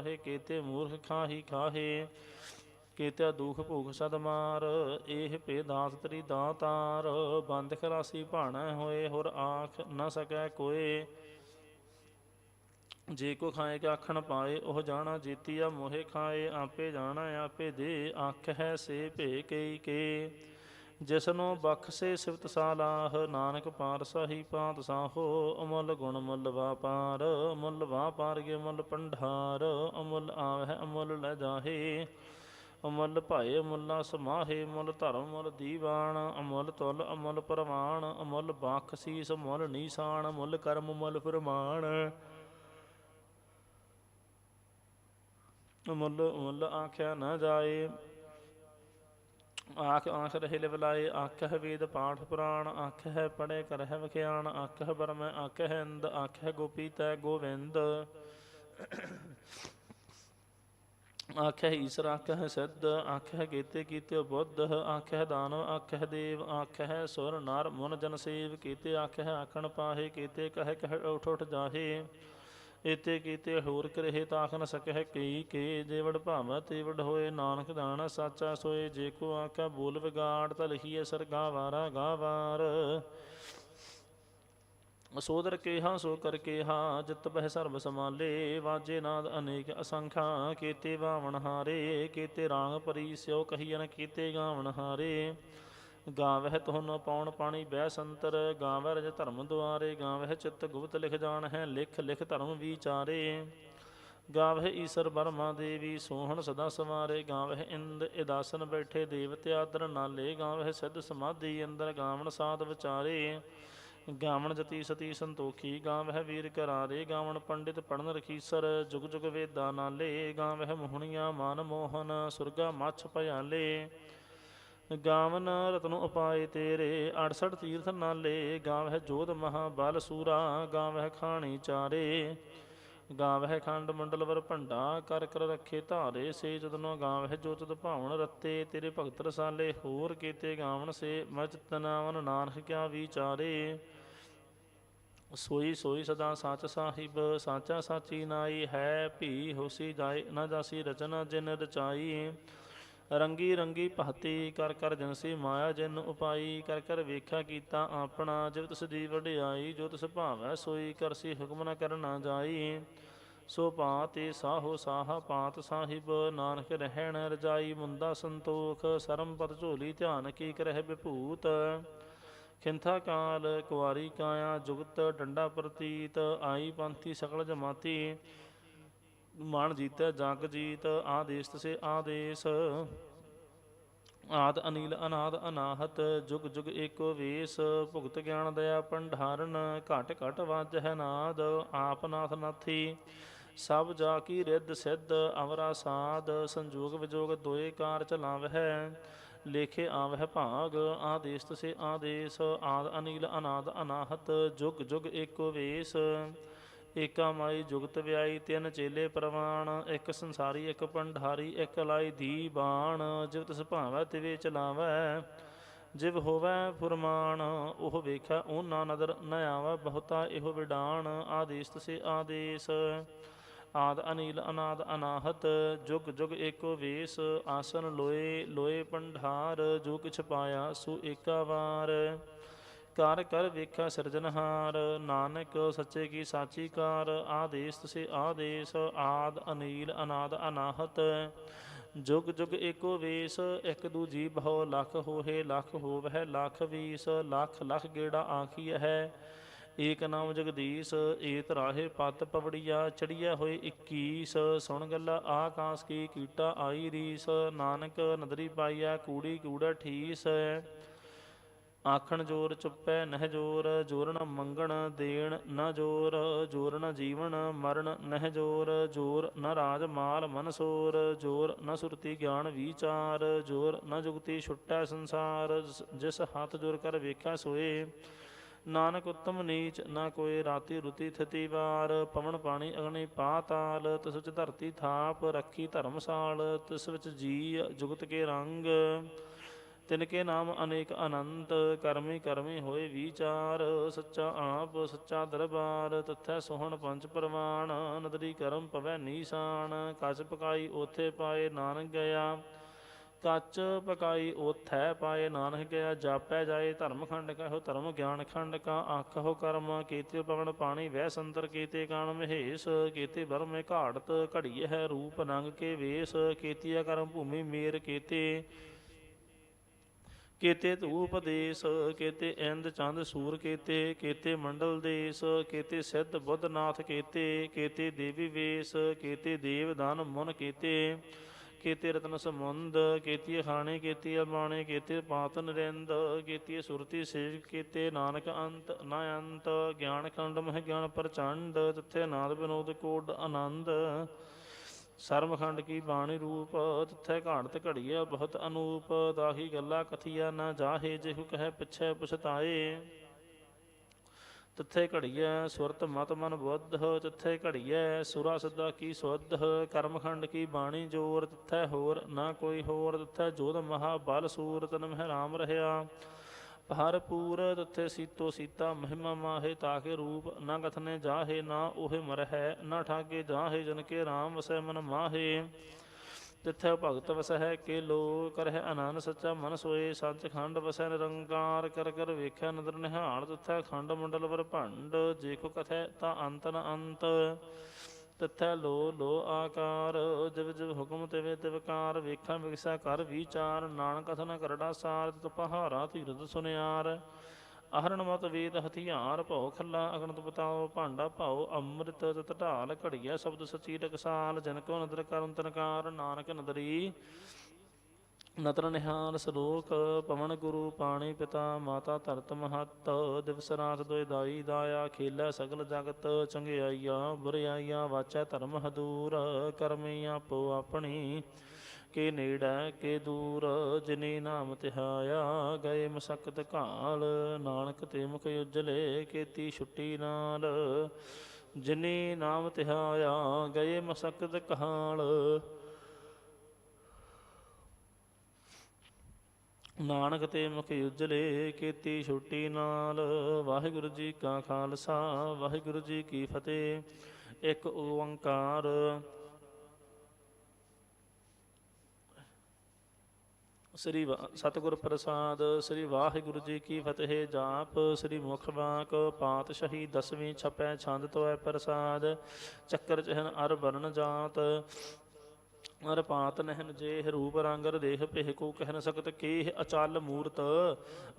ਪਾਹੇ ਕੀਤੇ ਮੂਰਖ ਖਾਹੀ ਖਾਹੇ ਕੀਤੇ ਦੁਖ ਭੂਖ ਸਦ ਮਾਰ ਇਹ ਭੇ ਦਾਸ ਤਰੀ ਦਾਤਾਰ ਬੰਦ ਖਰਾਸੀ ਭਾਣਾ ਹੋਏ, ਹੋਰ ਆਖ ਨਾ ਸਕੈ ਕੋਏ। ਜੇ ਕੋ ਖਾਏ ਕੇ ਆਖਣ ਪਾਏ, ਉਹ ਜਾਣਾ ਜੀਤੀਆ ਮੋਹੇ ਖਾਏ, ਆਪੇ ਜਾਣਾ ਆਪੇ ਦੇ, ਆਖ ਹੈ ਸੇ ਭੇ ਕਈ ਕੇ। ਜਿਸਨੂੰ ਬਖਸ਼ੇ ਸਿਫਤ ਸਾਲਾਹ, ਨਾਨਕ ਪਾਰਸਾਹੀ ਪਾਤ ਸਾਹੋ, ਅਮੁੱਲ ਗੁਣ ਮੁੱਲ ਵਾਪਾਰ ਮੁੱਲ ਵਾਪਾਰ ਕੇ ਮੁੱਲ ਪੰਢਾਰ ਅਮੁੱਲ ਆਵਹਿ ਅਮੁੱਲ ਲੈ ਜਾਹੇ, ਅਮੁੱਲ ਭਾਏ ਅਮੁੱਲਾ ਸਮਾਹੇ, ਮੁੱਲ ਧਰਮ ਮੁੱਲ ਦੀਵਾਨ, ਅਮੁੱਲ ਤੁਲ ਅਮੁੱਲ ਪ੍ਰਮਾਣ ਅਮੁੱਲ ਬਖਸ਼ੀਸ ਮੁੱਲ ਨੀਸਾਨ, ਮੁੱਲ ਕਰਮ ਮੁੱਲ ਪ੍ਰਮਾਣ ਮੁੱਲ ਮੁੱਲ ਆਖਿਆ ਨਾ ਜਾਏ ਆਖ ਆਖ ਰਹੇ ਲਿਵਲਾਏ ਆਖ ਹੈ ਵੇਦ ਪਾਠ ਪੁਰਾਣ ਆਖ ਹੈ ਪੜੇ ਕਰ ਹੈ ਵਿਖਿਆਨ ਆਖ ਹੈ ਬਰਮ ਆਖ ਹੈ ਇੰਦ ਆਖ ਹੈ ਗੋਪੀ ਤੈ ਗੋਵਿੰਦ। ਆਖ ਹੈ ਈਸ਼ਰ ਆਖ ਹੈ ਸਿੱਧ ਆਖ ਹੈ ਕੀਤੇ ਕੀਤੇ ਬੁੱਧ ਆਖ ਹੈ ਦਾਨਵ ਆਖ ਹੈ ਦੇਵ ਆਖ ਹੈ ਸੁਰ, ਨਰ, ਮਨ ਜਨ ਸੇਵ ਕੀਤੇ ਆਖ ਹੈ ਆਖਣ ਪਾਹੇ ਕੀਤੇ, ਕਹੇ ਕਹੇ ਉਠ ਉਠ ਜਾਹੇ। ਇਤੇ ਕੀਤੇ ਹੋਰ ਕਰਹਿ ਤਾਖ ਨ ਸਕਹਿ ਕਈ ਕੇ ਜੇਵੜ ਭਾਵ ਤੇਵੜ ਹੋਏ ਨਾਨਕ ਦਾਣਾ ਸਾਚਾ ਸੋਏ ਜੇ ਕੋ ਆਖਾ ਬੋਲ ਵਿਗਾੜ, ਤ ਲਿਖੀਐ ਸਰਗਾ ਵਾਰਾ ਗਾਵਾਰ ਸੋਦਰ ਕੇਹਾ, ਸੋ ਕਰ ਕੇਹਾ, ਜਿਤ ਬਹਿ ਸਰਬ ਸਮਾਲੇ ਵਾਜੇ ਨਾਦ ਅਨੇਕ ਅਸੰਖਾ, ਕੀਤੇ ਬਾਵਣ ਹਾਰੇ, ਕੀਤੇ ਰਾਗ ਪਰੀ ਸਿਓ ਕਹੀਨ ਕੀਤੇ ਗਾਵਣ ਹਾਰੇ। ਗਾਵਹਿ ਤੁਹਨ ਪੌਣ ਪਾਣੀ ਬਹਿ ਸੰਤਰ ਗਾਵਹਿ ਰਜ ਧਰਮ ਦੁਆਰੇ, ਗਾਵਹਿ ਚਿੱਤ ਗੁਪਤ ਲਿਖ ਜਾਣ ਹੈ, ਲਿਖ ਲਿਖ ਧਰਮ ਵਿਚਾਰੇ। ਗਾਵਹਿ ਈਸ਼ਰ ਬਰਮਾ ਦੇਵੀ, ਸੋਹਣ ਸਦਾ ਸਵਾਰੇ। ਗਾਵਹਿ ਇੰਦ ਇਦਾਸਨ ਬੈਠੇ, ਦੇਵਤੇ ਆਦਰ ਨਾਲੇ। ਗਾਵਹਿ ਸਿੱਧ ਸਮਾਧੀ ਅੰਦਰ, ਗਾਵਣ ਸਾਧ ਵਿਚਾਰੇ। ਗਾਵਣ ਜਤੀ ਸਤੀ ਸੰਤੋਖੀ, ਗਾਵਹਿ ਵੀਰ ਕਰਾਰੇ। ਗਾਵਣ ਪੰਡਿਤ ਪੜਨ ਰਖੀਸਰ, ਜੁਗ ਜੁਗ ਵੇਦਾ ਨਾਲੇ। ਗਾਵਹਿ ਮੋਹਣੀਆਂ ਮਾਨ ਮੋਹਨ, ਸੁਰਗਾ ਮੱਛ ਭਿਆਲੇ ਗਾਵਨ ਰਤਨ ਉਪਾਏ ਤੇਰੇ 68 ਤੀਰਥ ਨਾਲੇ, ਗਾਵਹਿ ਜੋਧ ਮਹਾ ਬਲ ਸੂਰਾ, ਗਾਵਹਿ ਖਾਣੀ ਚਾਰੇ। ਗਾਵਹਿ ਖੰਡ ਮੰਡਲ ਵਰ ਭੰਡਾ, ਕਰ ਕਰ ਰੱਖੇ ਧਾਰੇ, ਸੇ ਜਦਨੋ ਗਾਵਹਿ ਜੋ ਤਦ ਭਾਵਨ ਰੱਤੇ, ਤੇਰੇ ਭਗਤ ਰਸਾਲੇ ਹੋਰ ਕੀਤੇ ਗਾਵਨ ਸੇ ਮਜਤ ਨਾਵਨ ਨਾਨਕ ਕਿਆ ਵਿਚਾਰੇ। ਸੋਈ ਸੋਈ ਸਦਾ ਸੱਚ ਸਾਹਿਬ, ਸਾਚਾ ਸਾਚੀ ਨਾਈ, ਹੈ ਭੀ ਹੋਸੀ ਜਾਏ, ਨਾ ਜਾਸੀ ਰਚਨਾ ਜਿਨ ਰਚਾਈ। ਰੰਗੀ ਰੰਗੀ ਭਹਤੀ ਕਰ ਕਰ ਜਨਸੀ ਮਾਇਆ, ਜਿਨ ਉਪਾਈ ਕਰ ਕਰ ਵੇਖਿਆ ਕੀਤਾ ਆਪਣਾ, ਜਿਵ ਤਿਸ ਦੀ ਵਡਿਆਈ, ਜੋ ਤਿਸ ਭਾਵੈ ਸੋਈ ਕਰਸੀ ਹੁਕਮ ਨ ਕਰਨਾ ਜਾਈ। ਸੋ ਪਾਤੇ ਸਾਹੋ ਸਾਹਾ, ਪਾਤ ਸਾਹਿਬ ਨਾਨਕ ਰਹਿਣ ਰਜਾਈ, ਮੁੰਦਾ ਸੰਤੋਖ, ਸਰਮ ਪਦ ਝੋਲੀ ਧਿਆਨ ਕੀ ਕਰਹਿ ਵਿਭੂਤ। ਖਿੰਥਾ ਕਾਲ ਕੁਵਾਰੀ ਕਾਇਆ ਜੁਗਤ, ਡੰਡਾ ਪ੍ਰਤੀਤ, ਆਈ ਪੰਥੀ ਸਕਲ ਜਮਾਤੀ। ਮਨ ਜੀਤੈ, ਜਗ ਜੀਤ, ਆਦੇਸ ਤਸੇ ਆਦੇਸ। ਆਦ ਅਨੀਲ ਅਨਾਦ ਅਨਾਹਤ, ਜੁਗ ਜੁਗ ਏਕੋ ਵੇਸ। ਭੁਗਤ ਗਿਆਨ ਦਇਆ ਪੰਡਾਰਨ ਘਟ ਘਟ ਵਾਜ ਹੈ ਨਾਦ, ਆਪ ਨਾਥ ਨਾਥੀ। ਸਭ ਜਾ ਕੀ ਰਿੱਧ ਸਿੱਧ, ਅਵਰਾ ਸਾਧ, ਸੰਜੋਗ ਵਿਜੋਗ ਦੋਏ ਕਾਰ ਚਲਾਵਹਿ ਲੇਖੇ ਆਵਹਿ ਭਾਗ, ਆਦੇਸ ਤਸੇ ਆਦੇਸ। ਆਦ ਅਨੀਲ ਅਨਾਦ ਅਨਾਹਤ, ਜੁਗ ਜੁਗ ਏਕੋ ਵੇਸ। ਏਕਾ ਮਾਈ ਜੁਗਤ ਵਿਆਈ, ਤਿੰਨ ਚੇਲੇ ਪ੍ਰਵਾਣ, ਇੱਕ ਸੰਸਾਰੀ, ਇੱਕ ਪੰਡਾਰੀ ਇੱਕ ਲਾਈ ਦੀ ਬਾਣ, ਜਿਵ ਤਿਸ ਭਾਵੈ ਤਿਵੇ ਚਲਾਵੈ, ਜਿਵ ਹੋਵੈ ਫੁਰਮਾਨ, ਉਹ ਵੇਖੈ ਉਹਨਾਂ ਨਦਰ ਨ ਆਵੈ, ਬਹੁਤਾ ਇਹੋ ਵਿਡਾਣ, ਆਦੇਸ ਤਸੇ ਆਦੇਸ। ਆਦ ਅਨੀਲ, ਅਨਾਦ ਅਨਾਹਤ, ਜੁਗ ਜੁਗ ਏਕੋ ਵੇਸ, ਆਸਨ ਲੋਏ ਲੋਏ ਪੰਡਾਰ ਜੋ ਕਿਛ ਪਾਇਆ ਸੋ ਏਕਾ ਵਾਰ। ਕਰ ਕਰ ਵੇਖਿਆ ਸਿਰਜਨਹਾਰ ਨਾਨਕ ਸੱਚੇ ਕੀ ਸਾਚੀ ਕਾਰ, ਆਦੇਸ ਤਸੇ ਆਦੇਸ, ਆਦ ਅਨੀਲ ਅਨਾਦ ਅਨਾਹਤ। ਜੁਗ ਜੁਗ ਏਕੋ ਵੇਸ, ਇੱਕ ਦੂਜੀ ਬਹੁ ਲੱਖ ਹੋਏ ਲੱਖ ਹੋਵਹਿ, ਲਖ ਵੀਸ, ਲਖ ਲਖ ਗੇੜਾ ਆਖੀ ਹੈ ਏਕ ਨਾਮ ਜਗਦੀਸ਼, ਏਤ ਰਾਹੇ ਪਤ ਪਵੜੀਆ ਚੜੀਆ ਹੋਏ 21 ਸੁਣ ਗੱਲਾ ਆਕਾਸ ਕੀ ਕੀਟਾ ਆਈ ਰੀਸ, ਨਾਨਕ ਨਦਰੀ ਪਾਈਆ ਕੂੜੀ ਕੂੜਾ ਠੀਸ। ਆਖਣ ਜੋਰ ਚੁੱਪੈ ਨਹਿ ਜੋਰ ਜੋਰ ਨ ਮੰਗਣ ਦੇਣ ਨ ਜੋਰ ਜੋਰ ਨ ਜੀਵਨ ਮਰਨ ਨਹਿ ਜੋਰ ਜੋਰ ਨ ਰਾਜ ਮਾਲ ਮਨਸੋਰ ਜੋਰ ਨ ਸੁਰਤੀ ਗਿਆਨ ਵਿਚਾਰ, ਜੋਰ ਨ ਜੁਗਤੀ ਛੁਟੈ ਸੰਸਾਰ, ਜਿਸ- ਜਿਸ ਹੱਥ ਜੋਰ ਕਰ ਵੇਖਿਆ ਸੋਏ। ਨਾਨਕ ਉਤਮ ਨੀਚ, ਨਾ ਕੋਈ ਰਾਤੀ ਰੁਤੀ ਥਤੀ ਵਾਰ, ਪਵਨ ਪਾਣੀ ਅਗਨੀ ਪਾਤਾਲ ਤਿਸ ਵਿੱਚ ਧਰਤੀ ਥਾਪ, ਰੱਖੀ ਧਰਮਸਾਲ ਤਿਸ ਵਿੱਚ ਜੀ ਜੁਗਤ ਕੇ ਰੰਗ। ਤਿਨ ਕੇ ਨਾਮ ਅਨੇਕ ਅਨੰਤ, ਕਰਮੀ ਕਰਮੀ ਹੋਏ ਵਿਚਾਰ, ਸੱਚਾ ਆਪ, ਸੱਚਾ ਦਰਬਾਰ, ਤਥੈ ਸੋਹਣ ਪੰਜ ਪ੍ਰਵਾਨ ਨਦਰੀ ਕਰਮ ਪਵੈ ਨੀਸਾਨ ਕਛ ਪਕਾਈ ਉਥੇ ਪਾਏ ਨਾਨਕ ਗਿਆ, ਕੱਚ ਪਕਾਈ ਉਥੈ ਪਾਏ ਨਾਨਕ ਗਿਆ, ਜਾਪੈ ਜਾਏ ਧਰਮ ਖੰਡ, ਕਹੋ ਧਰਮ ਗਿਆਨ ਖੰਡ, ਕਾ ਆਖੋ ਕਰਮ, ਕੀਤੇ ਪਵਨ ਪਾਣੀ ਵਹਿ ਸੰਤਰ, ਕੀਤੇ ਕਾਣ ਮਹੇਸ਼, ਕੀਤੇ ਬਰਮੇ ਘਾੜਤ ਘੜੀਏ ਹੈ ਰੂਪ ਰੰਗ ਕੇ ਵੇਸ ਕੀਤੀਆ ਕਰਮ ਭੂਮੀ ਮੇਰ ਕੀਤੇ ਕੇਤੇ ਧੂਪ ਦੇਸ ਕੀਤੇ ਇੰਦ ਚੰਦ ਸੂਰ ਕੇਤੇ ਕੇਤੇ ਮੰਡਲ ਦੇਸ, ਕੀਤੇ ਸਿੱਧ ਬੁੱਧ ਨਾਥ ਕੀਤੇ ਦੇਵੀ ਵੇਸ, ਕੀਤੇ ਦੇਵ ਦਾਨ ਮੁਨ ਕੇਤੇ, ਕੀਤੇ ਰਤਨ ਸਮੁੰਦ ਕੇਤੀ ਖਾਣੇ ਕੀਤੀ ਬਾਣੇ ਕੀਤੇ ਪਾਤ ਨਰਿੰਦ, ਕੇਤੀ ਸੁਰਤੀ ਸੇਜ ਕੇਤੇ ਨਾਨਕ ਅੰਤ ਨਾ ਅੰਤ ਗਿਆਨ ਖੰਡ ਮਹਿ ਗਿਆਨ ਪ੍ਰਚੰਡ, ਤਥੇ ਨਾਦ ਬਿਨੋਦ ਕੋਡ ਆਨੰਦ। ਸਰਮਖੰਡ ਕੀ ਬਾਣੀ ਰੂਪ, ਤਿੱਥੈ ਘਾੜਤ ਘੜੀਆ ਬਹੁਤ ਅਨੂਪ, ਤਾਹੀ ਗੱਲਾਂ ਕਥੀਆ ਨਾ ਜਾਹੇ ਜਿਹੂ ਕਹੈ ਪਿਛੈ ਪਛਤਾਏ। ਤਿੱਥੇ ਘੜੀਐ, ਸੁਰਤ ਮਤ ਮਨ ਬੁੱਧ, ਤਿੱਥੇ ਘੜੀਐ, ਸੁਰਾ ਸਦਾ ਕੀ ਸੁਧ ਕਰਮਖੰਡ ਕੀ ਬਾਣੀ ਜੋਰ, ਤਿੱਥੈ ਹੋਰ ਨਾ ਕੋਈ ਹੋਰ, ਤਿੱਥੈ ਜੋਧ ਮਹਾ ਬਲ ਸੂਰ ਤਨ ਮਹਿ ਰਾਮ ਹਰ ਭਰਪੂਰ ਤਥੇ ਸੀਤੋ ਸੀਤਾ, ਮਹਿਮਾ ਮਾਹੇ ਤਾਕੇ ਰੂਪ, ਨਾ ਕਥਨੇ ਜਾਹੇ, ਨਾ ਉਹੇ ਮਰਹਿ, ਨਾ ਠਾਗੇ ਜਾਹੇ ਜਨ ਕੇ ਰਾਮ ਵਸੈ ਮਨ ਮਾਹੇ। ਤਿੱਥੈ ਭਗਤ ਵਸਹਿ ਕੇ ਲੋ ਕਰਹਿ ਆਨੰਦ ਸੱਚਾ ਮਨ ਸੋਏ, ਸੱਚਖੰਡ ਵਸੈ ਨਿਰੰਕਾਰ, ਕਰ ਕਰ ਵੇਖਿਆ ਨਦਰ ਨਿਹਾਲ ਤਿੱਥੈ ਖੰਡ ਮੰਡਲ ਵਰ ਭੰਡ, ਜੇ ਕੋ ਕਥੈ ਤਾਂ ਅੰਤ ਨ ਅੰਤ। ਤਿੱਥੈ ਲੋ ਲੋ ਆਕਾਰ, ਜਿਵ ਜਿਵ ਹੁਕਮ ਤਿਵੇ ਤਿਵਕਾਰ ਵੇਖਾਂ ਵਿਗਸਾ ਕਰ ਵਿਚਾਰ, ਨਾਨਕ ਕਥਨ ਕਰੜਾ ਸਾਰ, ਤਿਤ ਪਹਾਰਾ ਧੀਰਤ ਸੁਨਿਆਰ। ਅਹਰਣ ਮਤ ਵੇਦ ਹਥਿਆਰ, ਭਉ ਖੱਲਾ ਅਗਨਤ ਬਤਾਓ, ਭਾਂਡਾ ਭਾਉ ਅੰਮ੍ਰਿਤ, ਤਤ ਢਾਲ ਘੜੀਆ ਸ਼ਬਦ ਸਚੀ ਟਕਸਾਲ ਜਨ ਕੋ ਨਦਰ ਕਰਨ ਤਨਕਾਰ, ਨਾਨਕ ਨਦਰੀ। ਨਤਰ ਨਿਹਾਲ ਸਲੋਕ ਪਵਨ ਗੁਰੂ ਪਾਣੀ ਪਿਤਾ ਮਾਤਾ ਧਰਤ ਮਹਤ, ਦਿਵਸ ਰਾਤ ਦੋਇ ਦਾਈ ਦਾਇਆ, ਖੇਲਾ ਸਗਲ ਜਗਤ, ਚੰਗਿਆਈਆ ਬੁਰਿਆਈਆ ਵਾਚੈ ਧਰਮ ਹਦੂਰ, ਕਰਮੀ ਆਪੋ ਆਪਣੀ, ਕੇ ਨੇੜੈ ਕੇ ਦੂਰ, ਜਿਨੇ ਨਾਮ ਤਿਹਾਇਆ, ਗਏ ਮਸਕਤ ਕਾਲ ਨਾਨਕ ਤੇ ਮੁਖ ਉਜਲੇ, ਕੀਤੀ ਛੁੱਟੀ ਨਾਲ, ਜਿਨੇ ਨਾਮ ਤਿਹਾਇਆ, ਗਏ ਮਸਕਤ ਘਾਲ ਨਾਨਕ ਤੇ ਮੁਖ ਉਜਲੇ ਕੀਤੀ ਛੁੱਟੀ ਨਾਲ। ਵਾਹਿਗੁਰੂ ਜੀ ਕਾ ਖਾਲਸਾ, ਵਾਹਿਗੁਰੂ ਜੀ ਕੀ ਫਤਿਹ। ਇੱਕ ਓੰਕਾਰ। ਸ੍ਰੀ ਸਤਿਗੁਰ ਪ੍ਰਸਾਦ, ਸ੍ਰੀ ਵਾਹਿਗੁਰੂ ਜੀ ਕੀ ਫਤਿਹ ਜਾਪ, ਸ੍ਰੀ ਮੁਖ ਵਾਕ, ਪਾਤਸ਼ਾਹੀ ਦਸਵੀਂ ਛਪੈ ਛੰਦ ਤੋਐ ਪ੍ਰਸਾਦ, ਚੱਕਰ ਚਹਨ ਅਰ ਵਰਨ ਜਾਤ। ਅਰ ਨਹਿਨ ਜੇ ਰੂਪ ਰੰਗ ਰ ਦੇਖ ਪਿਹ ਕੋ ਕਹਿ ਨ ਸਕਤ ਕੇਹ ਅਚਲ ਮੂਰਤ।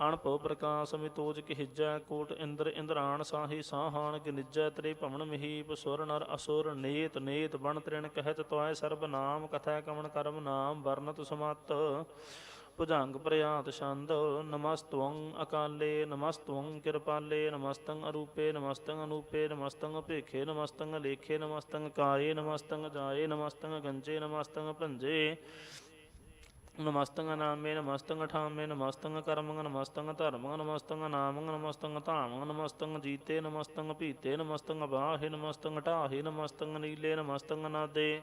ਅਣਪ ਪ੍ਰਕਾਸ਼ ਮਿਤੋਜ ਕਿਹਿਜੈ ਕੋਟ ਇੰਦਰ ਇੰਦਰਾਣ ਸਾਹੀ ਸਾਹਾਨ ਗਿਨਿਜੈ ਤਰੇ ਭਵਨ ਮਹੀਪ ਸੁਰ ਨਰ ਅਸੁਰ ਨੇਤ ਨੇਤ ਬਣ ਤ੍ਰਿਣ ਕਹਿਤ ਤੋਇ ਸਰਬ ਨਾਮ ਕਥੈ ਕਵਣ ਕਰਮ ਨਾਮ ਵਰਨਤ ਸਮਤ। ਭੁਜੰਗ ਪ੍ਰਯਾਤ ਛੰਦ, ਨਮਸਤਵੰ ਅਕਾਲੇ, ਨਮਸਤਵੰ ਕਿਰਪਾਲੇ, ਨਮਸਤੰ ਅਰੂਪੇ, ਨਮਸਤੰ ਅਨੂਪੇ, ਨਮਸਤੰ ਭੇਖੇ ਨਮਸਤੰ ਲੇਖੇ ਨਮਸਤੰ ਕਾਏ, ਨਮਸਤੰ ਜਾਏ ਨਮਸਤੰ ਗੰਜੇ, ਨਮਸਤੰ ਭੰਜੇ, ਨਮਸਤੰ ਨਾਮੇ ਨਮਸਤੰ ਠਾਮੇ ਨਮਸਤੰ ਕਰਮੰ, ਨਮਸਤੰ ਧਰਮੰ, ਨਮਸਤੰ ਨਾਮੰ ਨਮਸਤੰ ਧਾਮੰ, ਨਮਸਤੰ ਜੀਤੇ, ਨਮਸਤੰ ਭੀਤੇ, ਨਮਸਤੰ ਬਾਹੇ ਨਮਸਤੰ ਢਾਹੇ, ਨਮਸਤੰ ਨੀਲੇ, ਨਮਸਤੰ ਨਾਦੇ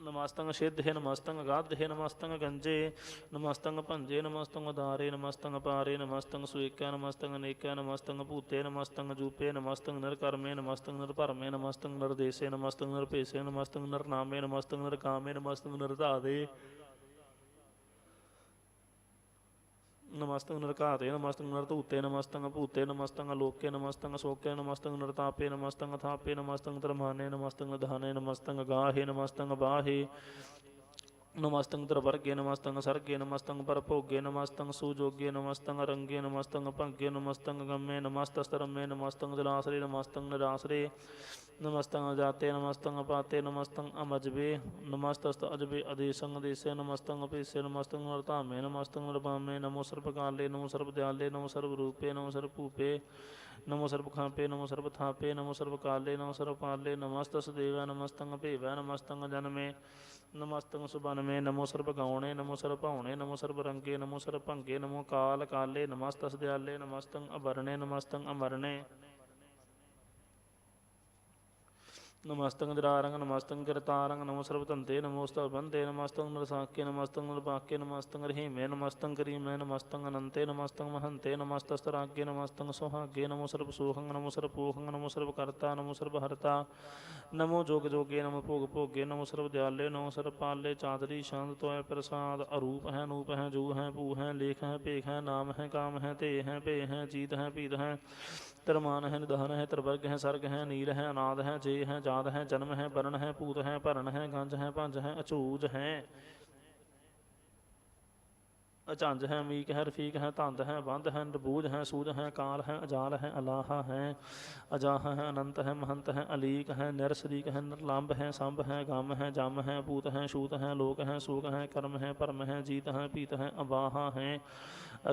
ਨਮਸਤੰ ਸਿੱਧੇ ਨਮਸਤੰ ਗਾਧੇ ਨਮਸਤੰ ਗੰਜੇ ਨਮਸਤੰ ਭੰਜੇ ਨਮਸਤੰ ਉਦਾਰੇ ਨਮਸਤੰ ਪਾਰੇ ਨਮਸਤੰ ਸੁਏਕਾ ਨਮਸਤੰ ਅਨੇਕਾ ਨਮਸਤੰ ਭੂਤੇ ਨਮਸਤੰ ਜੂਪੇ ਨਮਸਤੰ ਨਿਰਕਰਮੇ ਨਮਸਤੰ ਨਿਰਭਰਮੇ ਨਮਸਤੰ ਨਿਰਦੇਸੇ ਨਮਸਤੰ ਨਿਰਭੇਸੇ ਨਮਸਤੰ ਨਿਰਨਾਮੇ ਨਮਸਤੰ ਨਿਰਕਾਮੇ ਨਮਸਤੰ ਨਿਰਧਾਦੇ ਨਮਸਤੰ ਨਰਕਾਤੇ ਨਮਸਤੰ ਨਰਤੂਤੇ ਨਮਸਤੰ ਭੂਤੇ ਨਮਸਤੰ ਲੋਕੇ ਨਮਸਤੰ ਸੋਕੇ ਨਮਸਤੰ ਨਰਤਾਪੇ ਨਮਸਤੰ ਥਾਪੇ ਨਮਸਤੰ ਧਰਮਾਨੇ ਨਮਸਤੰ ਧਾਨੇ ਨਮਸਤੰ ਗਾਹੇ ਨਮਸਤੰ ਬਾਹੇ। ਨਮਸਤੰ ਦਰਵਰਗੇ ਨਮਸਤੰ ਸਰਗੇ ਨਮਸਤੰ ਪਰਭੋਗੇ ਨਮਸਤੰ ਸੁਜੋਗੇ ਨਮਸਤੰ ਰੰਗੇ ਨਮਸਤੰ ਭੰਗੇ ਨਮਸਤੰ ਗੰਮੇ ਨਮਸਤਸਤਰਮੇ ਨਮਸਤੰ ਜਲਾਸਰੇ ਨਮਸਤੰ ਨਿਰਾਸਰੇ ਨਮਸਤੰ ਜਾਤੇ ਨਮਸਤੰ ਪਾਤੇ ਨਮਸਤੰ ਅਮਜਬੇ ਨਮਸਤਸਤ ਅਜਬੇ ਅਦੇਸੰ ਦੇਸੇ ਨਮਸਤੰ ਅਪੇਸੇ ਨਮਸਤੰ ਨਰਤਾਮੇ ਨਮਸਤੰ ਨਿਰਭਾਮੇ ਨਮੋ ਸਰਬਕਾਲੇ ਨਮੋ ਸਰਬਦਿਆਲੇ ਨਮੋ ਸਰਬ ਰੂਪੇ ਨਮੋ ਸਰਬਭੂਪੇ ਭੂਪੇ ਸਰਬਖਾਪੇ ਨਮੋ ਸਰਬਥਾਪੇ ਨਮੋ ਸਰਬਕਾਲੇ ਨਮੋ ਸਰਬਪਾਲੇ ਨਮਸਤਸ ਦੇਵਾ ਨਮਸਤੰ ਭੇਵੈ, ਨਮਸਤੰ ਜਨਮੇ, ਨਮਸਤੰ ਸੁਬਨਮੇ, ਨਮੋ ਸਰਬਗਾਉਣੇ ਨਮੋ ਸਰਭਾਉਣੇ ਨਮੋ ਸਰਬਰੰਗੇ ਨਮੋ ਸਰਭੰਗੇ ਨਮੋ ਕਾਲ ਕਾਲੇ ਨਮਸਤਸ ਦਿਆਲੇ ਨਮਸਤੰ ਅਵਰਣੇ, ਨਮਸਤੰ ਨਮਸਤੰ ਜਰਾਰੰਗ ਨਮਸਤੰ ਕਿਰਤਾਰੰਗ ਨਮੋ ਸਰਬਤੰਤੇ ਨਮੋ ਬੰਦੇ ਨਮਸਤੰ ਨਰਸਾਕੇ ਨਮਸਤੰ ਨਰਪਾਕੇ ਨਮਸਤੰ ਰਹੀਮੇ ਨਮਸਤੰ ਕਰੀਮੇ ਨਮਸਤੰ ਅਨੰਤੇ ਨਮਸਤੰ ਮਹੰਤੇ ਨਮਸਤਸਤਰਾਗੇ ਨਮਸਤੰ ਸੁਹਾਗੇ ਨਮੋ ਸਰਬ ਸੂਖੰ ਨਮੋ ਸਰਬ ਪੂਖੰ ਨਮੋ ਸਰਬ ਕਰਤਾ ਨਮੋ ਸਰਬ ਹਰਤਾ, ਨਮੋ ਜੋਗ ਜੋਗੇ, ਨਮੋ ਭੋਗ ਭੋਗੇ ਨਮੋ ਸਰਬ ਦਿਆਲੇ ਨਮੋ ਸਰਬ ਪਾਲੇ, ਚਾਦਰੀ ਸ਼ਾਂਤ ਤੋਇ ਪ੍ਰਸਾਦ, ਅਰੂਪ ਹੈ, ਨੂਪ ਹੈ, ਜੂ ਹੈ, ਭੂ ਹੈ, ਲੇਖ ਹੈ, ਭੇਖ ਹੈ, ਨਾਮ ਹੈ, ਕਾਮ ਹੈ ਤੇ ਹੈ ਭੇ ਹੈ, ਜੀਤ ਹੈ ਪੀਤ ਹੈ, ਤਰਮਾਨ ਹੈ, ਨਿਧਾਨ ਹੈ, ਤਰਵਰਗ ਹੈ, ਸਰਗ ਹੈ, ਨੀਲ ਹੈ, ਅਨਾਦ ਹੈ ਜੇ ਹੈ ਜਾਦ ਹੈ, ਜਨਮ ਹੈ ਬਰਨ ਹੈ, ਭੂਤ ਹੈ, ਭਰਨ ਹੈ, ਗੰਜ ਹੈ, ਭੰਜ ਹੈ, ਅਚੂਜ ਹੈ। ਅਚੰਜ ਹੈ, ਮੀਕ ਹੈ, ਰਫੀਕ ਹੈ, ਧੰਦ ਹੈ ਬੰਦ ਹੈ ਨਬੂਜ ਹੈ ਸੂਦ ਹੈ ਕਾਲ ਹੈ, ਅਜਾਲ ਹੈ, ਅਲਾਹਾ ਹੈ, ਅਜਾਹ ਹੈ, ਅਨੰਤ ਹੈ, ਮਹੰਤ ਹੈ, ਅਲੀਕ ਹੈ, ਨਿਰਸਰੀਕ ਹੈ ਨਿਰਲੰਭ ਹੈ, ਸੰਭ ਹੈ, ਗਮ ਹੈ, ਜਮ ਹੈ, ਭੂਤ ਹੈ ਸ਼ੂਤ ਹੈ, ਲੋਕ ਹੈ ਸੂਖ ਹੈ, ਕਰਮ ਹੈ ਪਰਮ ਹੈ, ਜੀਤ ਹੈ ਪੀਤ ਹੈ ਅਬਾਹਾ ਹੈ,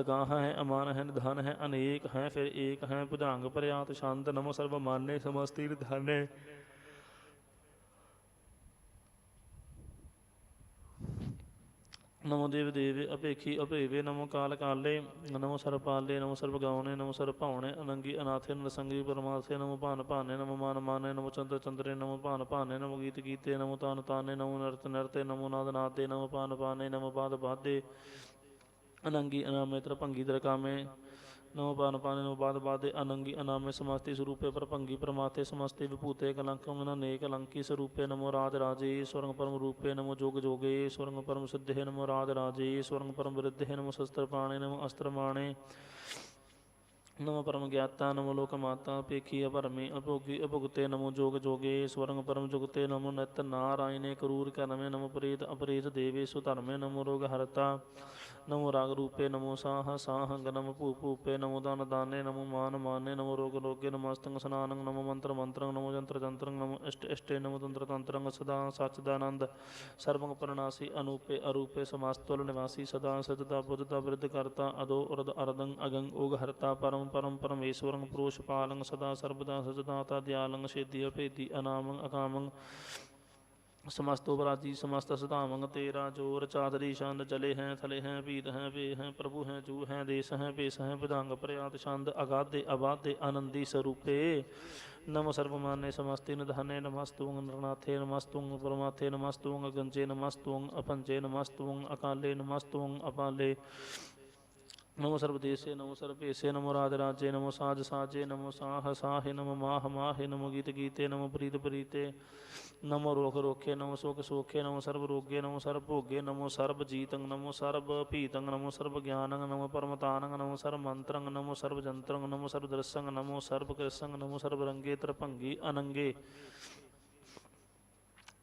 ਅਗਾਹ ਹੈ, ਅਮਾਨ ਹੈ, ਨਿਧਾਨ ਹੈ, ਅਨੇਕ ਹੈ, ਫਿਰ ਏਕ ਹੈ, ਭੁਜੰਗ ਪਰਿਆਤ ਸ਼ਾਂਤ ਨਮੋ ਸਰਬ ਮਾਨੇ ਸਮਸਤੀ, ਨਿਧਾਨੇ। ਨਮੋ ਦੇਵ ਦੇਵੇ ਅਪੇਖੀ ਅਭੇਵੇ ਨਮੋ ਕਾਲ ਕਾਲੇ, ਨਮੋ ਸਰਪਾਲੇ ਨਮੋ ਸਰਬ ਗਾਉਣੇ, ਨਮੋ ਸਰਬ ਭਾਉਣੇ, ਅਨੰਗੀ ਅਨਾਥੇ ਨਰਸੰਗੀ ਪਰਮਾਰਥੇ ਨਮੋ ਭਾਨ ਭਾਨੇ, ਨਮੋ ਮਾਨ ਮਾਨੇ, ਨਮੋ ਚੰਦਰ ਚੰਦਰੇ, ਨਮੋ ਭਾਨ ਭਾਨੇ, ਨਮੋ ਗੀਤ ਗੀਤੇ, ਨਮੋ ਤਾਨ ਤਾਨੇ, ਨਮੋ ਨਰਤ ਨਰਤੇ, ਨਮੋ ਨਾਦ ਨਾਦੇ ਨਮੋ ਪਾਨ ਪਾਨੇ, ਨਮੋ ਬਾਦ ਬਾਦੇ, ਅਨੰਗੀ ਅਨਾਮੇ ਤਰ ਭੰਗੀ ਦਰ ਕਾਮੇ ਨਮੋ ਪਾਨ ਪਾਨੇ ਨਮੋ ਬਾਦ ਬਾਦੇ ਅਨੰਗੀ ਅਨਾਮੇ ਸਮਸਤੀ ਸਰੂਪੇ ਪਰ ਭੰਗੀ ਪ੍ਰਮਾਤੇ ਸਮਸਤੀ ਵਿਭੂਤੇ ਕਲੰਕੰ ਅਨੇਕ ਅਲੰਕੀ ਸਰੂਪੇ ਨਮੋ ਰਾਜ ਰਾਜੇ ਸਵਰੰਗ ਪਰਮ ਰੂਪੇ ਨਮੋ ਜੋਗ ਜੋਗੇ ਸਵਰੰਗ ਪਰਮ ਸਿੱਧੇ ਨਮੋ ਰਾਜ ਰਾਜੇ ਸਵਰੰਗ ਪਰਮ ਵਿਰਧੇ ਨਮੋ ਸ਼ਸਤਰ ਪਾਣੇ ਨਮੋ ਅਸਤਰ ਮਾਣੇ ਨਮੋ ਪਰਮ ਗਿਆਤਾ ਨਮੋ ਲੋਕ ਮਾਤਾ ਪੇਖੀ ਅਪਰਮੇ ਅਭੋਗੀ ਅਭੁਗਤੇ ਨਮੋ ਜੋਗ ਜੋਗੇ ਸਵਰੰਗ ਪਰਮ ਜੁਗਤੇ ਨਮੋ ਨਿਤ ਨਾਰਾਇਣੇ ਕਰੂਰ ਕਰਮੇ ਨਮੋ ਪ੍ਰੇਤ ਅਪਰੇਤ ਦੇਵੇ ਸੁਧਰਮੇ ਨਮੋ ਰੋਗ ਹਰਤਾ ਨਮੋ ਰਾਗ ਰੂਪੇ ਨਮੋ ਸਾਹ ਸਾਹੰਗ ਨਮੋ ਭੂ ਭੂਪੇ ਨਮੋ ਦਾਨ ਦਾਨੇ ਨਮੋ ਮਾਨ ਮਾਨੇ ਨਮੋ ਰੋਗ ਲੋਗੇ ਨਮਸਤੰ ਸਨਾਨੰ ਨਮੋ ਮੰਤਰ ਮੰਤਰੰ ਨਮੋ ਜੰਤਰ ਜੰਤਰੰ ਨਮੋ ਇਸ਼ਟ ਇਸ਼ਟੇ ਨਮੋ ਤੰਤਰ ਤੰਤਰੰ ਸਦਾ ਸਚਦਾਨੰਦ ਸਰਬੰਗ ਪਰਨਾਸੀ ਅਨੂਪੇ ਅਰੂਪੇ ਸਮਾਸਤੁਲ ਨਿਵਾਸੀ ਸਦਾ ਸਜਦਾ ਬੁੱਧਦਾ ਬਿਰਧ ਕਰਤਾ ਅਦੋ ਉਰਦ ਅਰਦੰ ਅਗੰ ਓਗ ਹਰਤਾ ਪਰਮ ਪਰਮ ਪਰਮੇਸ਼ਵਰੰ ਪੁਰੂਸ਼ ਪਾਲੰ ਸਦਾ ਸਰਬਦਾ ਸਜਦਾਤਾ ਦਿਆਲੰ ਛੇਦੀ ਅਭੇਦੀ ਅਨਾਮੰ ਅਕਾਮੰ ਸਮਸਤੋ ਬਰਾਜੀ ਸਮਸਤ ਸਦਾਵੰਗ ਤੇਰਾ ਜੋਰ, ਚਾਦਰੀ ਛੰਦ ਚਲੇ ਹੈ, ਥਲੇ ਹੈ, ਭੀਤ ਹੈ, ਵੇ ਹੈ, ਪ੍ਰਭੂ ਹੈ, ਜੂ ਹੈ, ਦੇਸ ਹੈ, ਭੇਸ ਹੈ ਵਿਦੰਗ ਪ੍ਰਿਆਤ ਛੰਦ, ਅਗਾਧੇ, ਅਬਾਧੇ, ਆਨੰਦੀ ਸਰੂਪੇ। ਨਮੋ ਸਰਬਮਾਨੇ ਸਮਸਤੀ ਨਿਧਾਨੇ, ਨਮਸਤੁੰਗ ਨਰਨਾਥੇ, ਨਮਸਤੁੰਗ ਪਰਮਾਥੇ, ਨਮਸਤੁੰਗ ਗੰਜੇ, ਨਮਸਤੁੰਗ ਅਪੰਜੇ, ਨਮਸਤੁੰਗ ਅਕਾਲੇ, ਨਮਸਤੁੰਗ ਅਪਾਲੇ। ਨਮੋ ਸਰਬਦੇਸੇ ਨਮੋ ਸਰਬੇਸੇ ਨਮੋ ਰਾਜ ਰਾਜੇ ਨਮੋ ਸਾਜ ਸਾਜੇ ਨਮੋ ਸਾਹ ਸਾਹੇ ਨਮੋ ਮਾਹ ਮਾਹੇ ਨਮੋ ਗੀਤ ਗੀਤੇ ਨਮੋ ਪ੍ਰੀਤ ਪ੍ਰੀਤੇ ਨਮੋ ਰੋਖ ਰੋਖੇ ਨਮੋ ਸੁਖ ਸੁਖੇ ਨਮੋ ਸਰਬ ਰੋਗੇ ਨਮੋ ਸਰਬ ਭੋਗੇ ਨਮੋ ਸਰਬ ਜੀਤੰ ਨਮੋ ਸਰਬ ਭੀਤੰ ਨਮੋ ਸਰਬ ਗਿਆਨੰ ਨਮੋ ਪਰਮਤਾਨੰ ਨਮੋ ਸਰਬ ਮੰਤਰੰ ਨਮੋ ਸਰਬ ਜੰਤਰੰ ਨਮੋ ਸਰਬ ਦਰਸੰ ਨਮੋ ਸਰਬ ਕ੍ਰਿਸੰ ਨਮੋ ਸਰਬ ਰੰਗੇ ਤਰਭੰਗੀ ਅਨੰਗੇ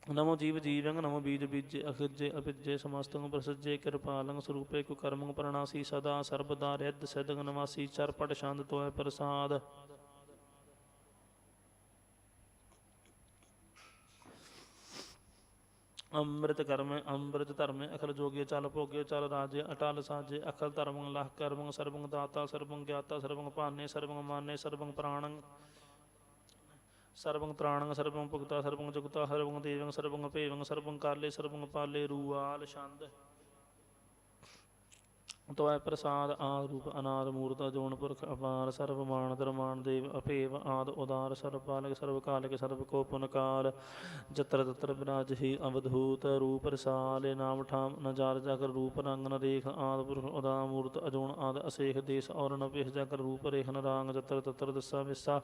ਨਮੋ ਜੀਵ ਜੀਵੰ ਨਮੋ ਬੀਜ ਬੀਜੇ, ਅਖਿਜੇ ਅਪਿਜੇ ਸਮਸਤੰ ਪ੍ਰਸਜੇ ਕਿਰਪਾਲੰ ਸਰੂਪੇ ਕੁ ਕਰਮੰ ਪ੍ਰਣਾਸੀ, ਸਦਾ ਸਰਬਦਾ ਰਿੱਧ ਸਿਦੰ ਨਵਾਸੀ, ਚਰਪਟ ਛੰਦ ਤੋਇ ਅੰਮ੍ਰਿਤ ਕਰਮੇ, ਅੰਮ੍ਰਿਤ ਧਰਮੇ, ਅਖਲ ਜੋਗੇ ਚਲ ਭੋਗੇ ਚਲ ਰਾਜੇ, ਅਟਲ ਸਾਜੇ, ਅਖਲ ਧਰਮੰ ਲਹ ਕਰਮੰ ਸਰਬੰ ਦਾਤਾ ਸਰਬੰ ਗਿਆਤਾ ਸਰਬੰ ਭਾਨੇ ਸਰਬੰ ਮਾਨੇ ਸਰਬੰ ਪ੍ਰਾਣੰ। ਸਰਬੰ ਤ੍ਰਾਣੰ ਸਰਬੰ ਭੁਗਤਾ ਸਰਬੰ ਜੁਗਤਾ ਸਰਬੰ ਦੇਵੰ ਸਰਬੰ ਭੇਵੰ ਸਰਬੰ ਕਾਲੇ ਸਰਬੰ ਪਾਲੇ, ਰੂਆਲ, ਛੰਦ। ਤੋਇ ਪ੍ਰਸਾਦ, ਆਦ ਰੂਪ, ਅਨਾਦ, ਮੂਰਤ ਅਜੋਨ ਪੁਰਖ, ਅਪਾਰ, ਸਰਬ, ਮਾਨ, ਦਰਮਾਨ, ਦੇਵ ਅਭੇਵ ਆਦ, ਉਦਾਰ, ਸਰਬ ਪਾਲਕ, ਸਰਬ ਕਾਲਕ, ਸਰਬ ਕੋ ਪੁਨ ਜਤਰ, ਤਤਰ ਬਿਰਾਜ ਹੀ ਅਵਧੂਤ, ਰੂਪ, ਰਸਾਲੇ, ਨਾਮ, ਠਾਮ ਨਜਾਰ ਜਾਕਰ ਰੂਪ, ਰੰਗ, ਨ ਆਦ, ਪੁਰਖ ਉਦਾ ਮੂਰਤ ਅਜੋਨ ਆਦ, ਅਸੇਖ, ਦੇਸ, ਔਰ, ਨ ਜਾਕਰ ਰੂਪ, ਰੇਖ ਨ ਰਾਂਗ ਜਤਰ, ਤਤਰ, ਦਸਾ ਵਿਸਾ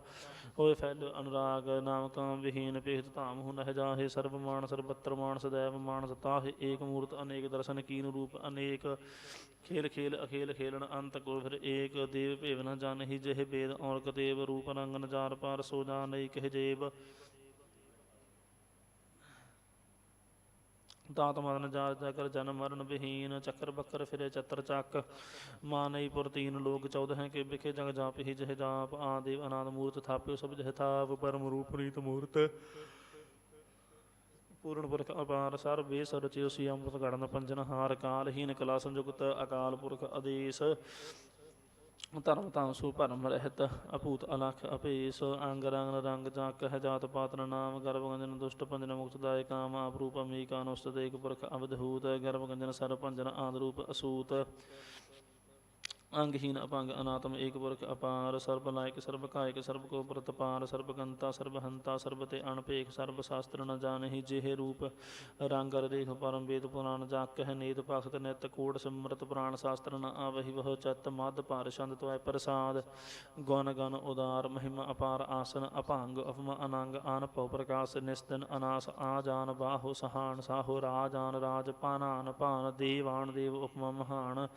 ਹੋਏ, ਫੈਲ, ਅਨੁਰਾਗ, ਨਾਮ, ਕਾਮ, ਵਿਹੀਨ ਭੇਖ ਧਾਮ, ਹੁ, ਨਹਿ, ਜਾਹੇ, ਸਰਬ, ਮਾਨ, ਸਰਬਤਰ ਮਾਨ ਸदैव ਮਾਨ ਸਤਾਹਿ ਏਕ ਮੂਰਤ, ਅਨੇਕ ਦਰਸ਼ਨ, ਕੀਨ ਰੂਪ, ਅਨੇਕ ਖੇਲ ਖੇ ਅਖੇਲ ਖੇਲਣ ਅੰਤ ਕੋ ਫਿਰ ਏਕ ਦੇਵ ਭੇਵ ਨ ਜਾਣਹੀ, ਜਿਹ ਬੇਦ ਔਰ ਕਤੇਵ ਰੂਪ ਰੰਗ ਨਜਾਰ ਪਾਰ, ਸੋ ਜਾਣਈ ਕਹਿ ਜੇਬ ਦਾਤ ਮਦਨ ਜਾਤ ਜਕਰ ਜਨ ਮਰਨ ਵਿਹੀਨ, ਚੱਕਰ ਬੱਕਰ ਫਿਰੇ ਚਤਰ ਚੱਕ। ਮਾਨਈ ਪੁਰ ਤੀਨ ਲੋਕ ਚੌਦ ਹੈ ਕਿ ਵਿਖੇ ਜਗ ਜਾਪ ਹੀ ਜਹ ਜਾਪ। ਆ ਦੇਵ ਅਨਾਦ ਮੂਰਤ ਥਾਪਿਓ ਸਭ ਜਹ ਥਾਪ, ਪਰਮ ਰੂਪ ਰੀਤ ਮੂਰਤ। ਪੂਰਨ ਪੁਰਖ ਅਪਾਰ ਸਰਬੇ ਸਰਚਿਓ ਸੀ ਅੰਮ੍ਰਿਤ ਗੜਨ ਪੰਜਨ ਹਾਰ ਕਾਲਹੀਨ ਕਲਾ ਸੰਯੁਗਤ ਅਕਾਲ ਪੁਰਖ ਆਦੇਸ਼ ਧਰਮ ਤਾਂਸੂ ਭਰਮ ਰਹਿਤ, ਅਭੂਤ ਅਲਖ ਅਪੇਸ। ਅੰਗ ਰੰਗ ਰੰਗ ਜਾਕ ਹੈ ਜਾਤ ਪਾਤਨ ਨਾਮ, ਗਰਭ ਗੰਜਨ ਦੁਸ਼ਟ ਪੰਜਨ ਮੁਕਤ ਦਾਇ ਕਾਮ ਆਪ ਰੂਪ ਅਮੀਕਾ ਅਨੁਸਤ ਦੇਖ ਪੁਰਖ ਅਵਧੂਤ ਗਰਭ ਗੰਜਨ ਸਰ ਪੰਜਨ ਆਦ ਰੂਪ ਅਸੂਤ। ਅੰਗਹੀਨ ਅਪੰਗ ਅਨਾਤਮ ਏਕ ਪੁਰਖ ਅਪਾਰ ਸਰਬ ਲਾਇਕ ਸਰਬ ਕਾਇਕ ਸਰਬ ਕੋ ਪ੍ਰਤਪਾਰ ਸਰਬ ਗੰਤਾ ਸਰਬ ਹੰਤਾ ਸਰਬ ਤੇ ਅਣਪੇਖ ਸਰਬ ਸ਼ਾਸਤਰ ਨ ਜਾਣਹੀ ਜਿਹੇ ਰੂਪ। ਰੰਗ ਰੇਖ ਪਰਮ ਵੇਦ ਪੁਰਾਣ ਜਾ ਕਹਿ ਨੇਤ ਭਗਤ ਨਿਤ ਕੋਟ ਸਿਮਰਤ ਪੁਰਾਣ ਸ਼ਾਸਤਰ ਨ ਆਵਹੀ ਬਹੁ ਚਤ ਮਦ ਪਾਰ ਛੰਦ ਤੋਇ ਪ੍ਰਸਾਦ। ਗੁਣ ਗਨ ਉਦਾਰ ਮਹਿਮ ਅਪਾਰ ਆਸਨ ਅਭੰਗ ਅਪਮ ਅਨੰਗ ਆਨ ਭਉ ਪ੍ਰਕਾਸ਼ ਨਿਸਤਨ ਅਨਾਸ ਆ ਜਾਨ ਬਾਹੋ ਸਹਾਨ ਸਾਹੋ ਰਾਜਾਨ ਰਾਜ ਪਾਨਾਨ ਭਾਨ ਦੇਵਾਨ ਦੇਵ ਉਪਮ ਮਹਾਨ।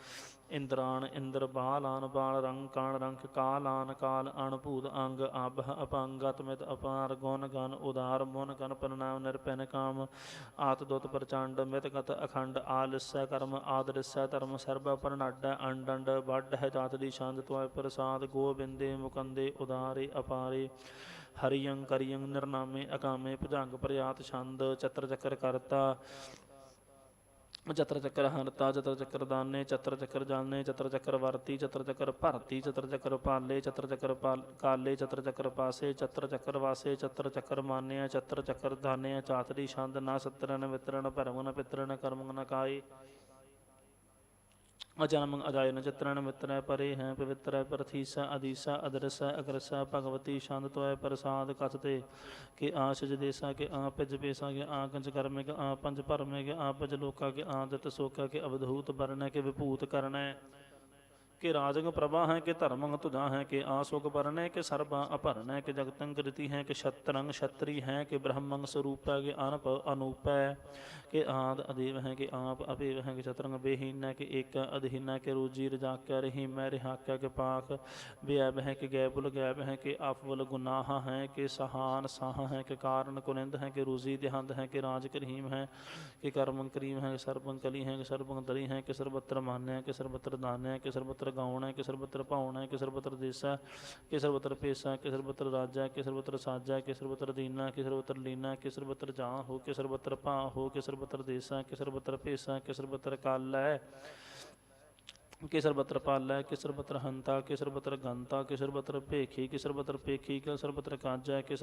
ਇੰਦਰਾਨ ਇੰਦਰ ਬਾਲ ਬਾਲਾਨ ਬਾਲ ਰੰਗ ਕਾਣ ਰੰਗ ਕਾਲ ਕਾਲਾਨ ਕਾਲ ਅਣਭੂਤ ਅੰਗ ਅਬਹ ਅਪੰਗਤ ਮਿਤ ਅਪਾਰ ਗੁਣ ਗਨ ਉਦਾਰ ਮਨ ਗਨ ਪਰਨਾਮ ਨਿਰਪਿਨ ਕਾਮ ਆਤ ਦੁਤ ਪ੍ਰਚੰਡ ਮਿਤ ਗਤ ਅਖੰਡ ਆਲਿਸੈ ਕਰਮ ਆਦਰਿਸੈ ਧਰਮ ਸਰਬ ਪਰਨੱਡ ਅੰਡੰਡ ਵੱਡ ਹੈ ਜਾਤ ਦੀ ਛੰਦ ਤੋਇ ਪ੍ਰਸਾਦ ਗੋਬਿੰਦੇ ਮੁਕੰਦੇ ਉਦਾਰੇ ਅਪਾਰੇ ਹਰੀਯੰ ਕਰੀਯੰ ਨਿਰਨਾਮੇ ਅਕਾਮੇ ਭੁਜੰਗ ਪ੍ਰਿਆਤ ਛੰਦ ਚਤਰ ਚੱਕਰ ਕਰਤਾ ਚਤਰ ਚੱਕਰ ਹਰਤਾ ਚਤਰ ਚੱਕਰ ਦਾਨੇ ਚਤਰ ਚੱਕਰ ਜਾਣੇ ਚਤਰ ਚੱਕਰ ਵਰਤੀ ਚਤਰ ਚੱਕਰ ਭਰਤੀ ਚਤਰ ਚੱਕਰ ਪਾਲੇ ਚਤਰ ਚੱਕਰ ਪਾਲ ਕਾਲੇ ਚਤਰ ਚੱਕਰ ਪਾਸੇ ਚਤਰ ਚੱਕਰ ਵਾਸੇ ਚਤਰ ਚੱਕਰ ਮਾਨਿਆ ਚਤਰ ਚੱਕਰ ਦਾਨਿਆ ਚਾਤਰੀ ਛੰਦ ਨਾ ਸਤਰਨ ਵਿਤਰਨ ਭਰਮ ਨ ਪਿਤਰਨ ਕਰਮ ਨ ਕਾਏ ਅਜਨਮ ਅਜਾਇ ਨ ਚਿਤਰਨ ਮਿਤਰੈ ਪਰੇ ਹੈ ਪਵਿੱਤਰੈ ਪ੍ਰਥੀਸਾ ਅਦੀਸਾ ਅਦਰਸਾ ਅਗਰਸਾ ਭਗਵਤੀ ਛੰਦ ਤੋਇ ਪ੍ਰਸਾਦ ਕਥਤੇ। ਕਿ ਆਸ ਜਦੇਸਾ ਕੇ ਆ ਪਿਜ ਪੇਸਾ, ਕੇ ਆ ਕੰਜ ਕਰਮੇ, ਕੇ ਆ ਪੰਜ ਭਰਮੇ, ਕੇ ਆ ਪਜ ਲੋਕਾ, ਕੇ ਆ ਦਤ ਸੋਕਾ, ਕੇ ਅਵਧੂਤ ਵਰਣੈ ਕੇ ਵਿਭੂਤ ਕਿ ਰਾਜੰਗ ਪ੍ਰਭਾ ਹੈ ਕਿ ਧਰਮੰਗ ਤੁਜਾ ਹੈ ਕਿ ਆਸੁਖ ਪਰਨੈ ਕਿ ਸਰਬਾ ਅਪਰਨੈ ਕਿ ਜਗਤੰ ਕ੍ਰਿਤੀ ਹੈ ਕਿ ਛਤਰੰਗ ਛਤਰੀ ਹੈ ਕਿ ਬ੍ਰਹਮੰਗ ਸਰੂਪ ਹੈ ਕਿ ਅਨਪ ਅਨੂਪ ਹੈ ਕਿ ਆਦ ਅਦੇਵ ਹੈ ਕਿ ਆਪ ਅਭੇਵ ਹੈ ਕਿ ਚਤਰੰਗ ਬੇਹੀਨ ਹੈ ਕਿ ਏਕ ਅਧਹੀਨ ਹੈ ਕਿ ਰੂਜੀ ਰਜਾਕਿਆ ਰਹੀ ਮੈਂ ਰਿਹਾਕਿਆ ਕਿ ਪਾਕ ਬੇਅਬ ਹੈ ਕਿ ਗੈਬੁਲ ਗੈਬ ਹੈ ਕਿ ਅਫਵਲ ਗੁਨਾਹ ਹੈ ਕਿ ਸਹਾਨ ਸਾਹ ਹੈ ਕਿ ਕਾਰਨ ਕੁਨਿੰਦ ਹੈ ਕਿ ਰੂਜ਼ੀ ਦੇਹੰਦ ਹੈ ਕਿ ਰਾਜ ਕਰੀਮ ਹੈ ਕਿ ਕਰਮ ਕਰੀਮ ਹੈ ਕਿ ਸਰਬੰ ਕਲੀ ਹੈ ਕਿ ਸਰਬੰ ਦਰੀ ਹੈ ਕਿ ਸਰਬਤਰ ਮਾਨਿਆ ਕਿ ਸਰਬਤਰ ਦਾਨਿਆ ਕਿ ਸਰਬਤਰ ਗਾਉਣਾ ਕਿ ਸਰਬਤਰ ਭਾਉਣਾ ਕਿ ਸਰਬਤਰ ਦੇਸਾ ਕਿ ਸਰਬਤਰ ਪੇਸਾ ਕਿ ਸਰਬਤਰ ਰਾਜਾ ਕਿ ਸਰਬਤਰ ਸਾਜਾ ਕਿ ਸਰਬਤਰ ਦੀਨਾ ਕਿ ਸਰਬਤਰ ਲੀਨਾ ਕਿ ਸਰਬਤਰ ਜਾਂ ਹੋ ਕਿ ਸਰਬਤਰ ਭਾ ਹੋ ਕਿ ਸਰਬਤਰ ਦੇਸਾ ਕਿ ਸਰਬਤਰ ਪੇਸਾ ਕਿ ਸਰਬਤਰ ਕਾਲ ਹੈ ਕਿ ਸਰਬਤਰ ਪਾਲੈ ਕਿ ਸਰਬਤਰ ਹੰਤਾ ਕਿ ਸਰਬਤਰ ਗੰਤਾ ਕਿ ਸਰਬਤਰ ਭੇਖੀ ਕਿ ਸਰਬਤਰ ਪੇਖੀ ਕਿ ਸਰਬਤਰ ਕਾਜੈ ਕਿ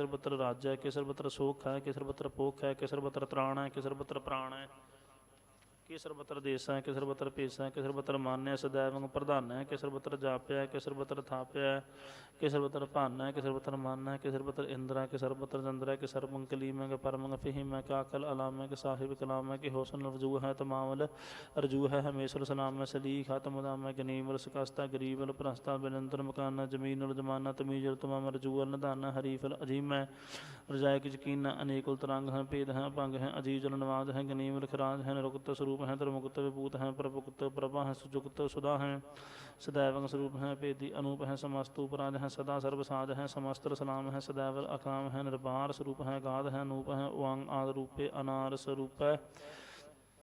ਸਰਬਤਰ ਰਾਜੈ ਕਿ ਸਰਬਤਰ ਸੋਖ ਹੈ ਕਿ ਸਰਬਤਰ ਪੋਖ ਹੈ ਕਿ ਸਰਬਤਰ ਤ੍ਰਾਣ ਹੈ ਕਿ ਸਰਬਤਰ ਪ੍ਰਾਣ ਹੈ ਕਿ ਸਰਬਤਰ ਦੇਸਾ ਕਿ ਸਰਬਤਰ ਪੇਸਾ ਕਿ ਸਰਬਤਰ ਮਾਨਿਆ ਸदैवੰ ਪ੍ਰਧਾਨੈ ਕਿ ਸਰਬਤਰ ਜਾਪਿਆ ਕਿ ਸਰਬਤਰ ਥਾਪਿਆ ਕਿ ਸਰਬਤਰ ਭਾਨੈ ਕਿ ਸਰਬਤਰ ਮਾਨੈ ਕਿ ਸਰਬਤਰ ਇੰਦਰਾ ਕਿ ਸਰਬਤਰ ਚੰਦਰੈ ਕਿ ਸਰਬੰ ਕਲੀਮੈ ਕਿ ਪਰਮੰ ਫਹੀਮੈ ਕਿ ਅਕਲ ਅਲਾਮੈ ਕਿ ਸਾਹਿਬ ਕਲਾਮੈ ਕਿ ਹੋਸਨ ਰਜੂ ਹੈ ਤਮਾਮਲ ਰਜੂ ਹੈ, ਹਮੇਸ਼ਰ ਸਲਾਮੈ ਸਲੀਖ ਹਤਮ ਦਾਮੈ ਗਨੀਮਲ ਸਕਸਤਾ ਗਰੀਬਲ ਪ੍ਰਸਤਾ ਬਿਨੰਤਰ ਮਕਾਨਾ ਜ਼ਮੀਨੁਲ ਜਮਾਨਾ ਤਮੀਜਰ ਤਮਾਮ ਰਜੂਅਲ ਨਦਾਨਾ ਹਰੀਫਲ ਅਜੀਮੈ ਰਜਾਇ ਕਿ ਯਕੀਨ ਅਨੇਕੁਲ ਤਰੰਗ ਹੈ ਭੇਦ ਹੈ ਭੰਗ ਹੈ ਅਜੀਜਲ ਨਵਾਜ਼ ਹੈ ਗਨੀਮਲ ਖਰਾਜ ਹੈ ਨਿਰੁਕਤ ਸਰੂਪ ਹੈ ਧਰਮਗੁਪਤ ਵਿਭੂਤ ਹੈ, ਪ੍ਰਭਗੁਪਤ, ਪ੍ਰਭਾ ਹੈ ਸੁਜੁਗਤ ਸੁਦਾ ਹੈ। ਸਦੈਵੰ ਸਰੂਪ ਹੈ, ਭੇਦੀ ਅਨੂਪ ਹੈ, ਸਮਸਤੂ ਉਪਰਾਜ ਹੈ, ਸਦਾ ਸਰਬ ਸਾਜ ਹੈ ਸਮਸਤ ਸਲਾਮ ਹੈ ਸਦੈਵ ਅਕਾਮ ਹੈ ਨਿਰਭਾਰ ਸਰੂਪ ਹੈ ਗਾਦ ਹੈ ਅਨੂਪ ਹੈ ਉਅੰਗ ਆਦ ਰੂਪੇ ਅਨਾਰ ਸਰੂਪ ਹੈ।